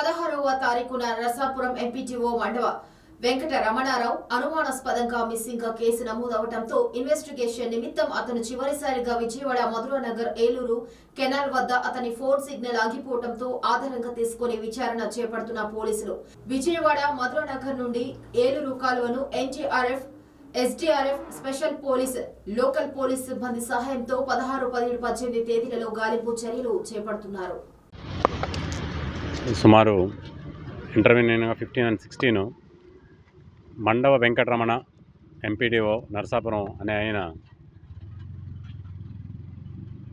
పదహారవ తారీఖున నరసాపురం ఎంపీటీఓ మండవ వెంకట రమణారావు అనుమానాస్పదంగా మిస్సింగ్గా కేసు నమోదవడంతో ఇన్వెస్టిగేషన్ నిమిత్తం అతను చివరిసారిగా విజయవాడ మధురానగర్ ఏలూరు కెనాల్ వద్ద అతని ఫోన్ సిగ్నల్ ఆగిపోవడంతో ఆధారంగా తీసుకుని విచారణ చేపడుతున్న పోలీసులు. విజయవాడ మధురానగర్ నుండి Eluru కాలువను NGRF SDRF special police local police సిబ్బంది సహాయంతో పదహారు పదిహేడు పద్దెనిమిది తేదీలలో గాలింపు చర్యలు చేపడుతున్నారు. సుమారు intervening fifteen and sixteen. Mandava Venkataramana MPDO Narasapuram అనే ఆయన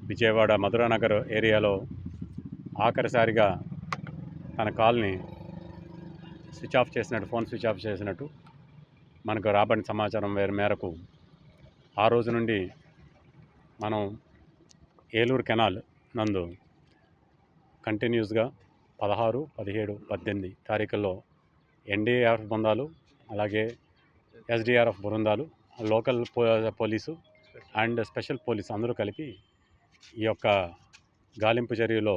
విజయవాడ మధురానగర్ ఏరియాలో ఆఖరిసారిగా తన కాల్ని స్విచ్ ఆఫ్ చేసినట్టు ఫోన్ స్విచ్ ఆఫ్ చేసినట్టు మనకు రాబడిన సమాచారం వేరు మేరకు ఆ రోజు నుండి మనం ఏలూరు కెనాల్ నందు కంటిన్యూస్గా పదహారు పదిహేడు పద్దెనిమిది తారీఖుల్లో ఎన్డీఆర్ఎఫ్ బృందాలు అలాగే ఎస్డీఆర్ఎఫ్ బృందాలు లోకల్ పో పోలీసు అండ్ స్పెషల్ పోలీసు అందరూ కలిపి ఈ యొక్క గాలింపు చర్యలో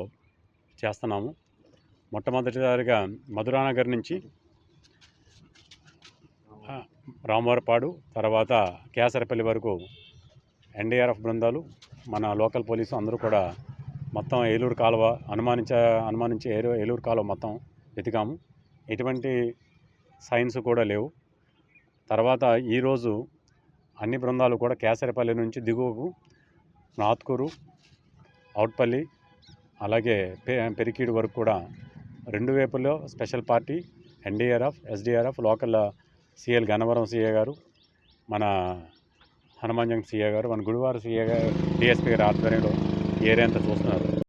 చేస్తున్నాము. మొట్టమొదటిసారిగా మధురానగర్ నుంచి రామవరపాడు తర్వాత కేసరపల్లి వరకు ఎన్డీఆర్ఎఫ్ బృందాలు మన లోకల్ పోలీసు అందరూ కూడా మొత్తం ఏలూరు కాలువ అనుమానించ అనుమానించే ఏలూ ఏలూరు కాలువ మొత్తం వెతికాము. ఎటువంటి సైన్స్ కూడా లేవు. తర్వాత ఈరోజు అన్ని బృందాలు కూడా కేసరిపల్లి నుంచి దిగువకు నాత్కూరు అవుట్పల్లి అలాగే పె పెరికీడు వరకు కూడా రెండు వైపుల్లో special party NDRF SDRF local CL Gannavaram CA గారు మన హనుమాన్ జంగ్ సిఏ గారు మన గుడివారు సిఏ గారు డిఎస్పీ గారి ఆధ్వర్యంలో ఏరియా అంతా చూస్తున్నారు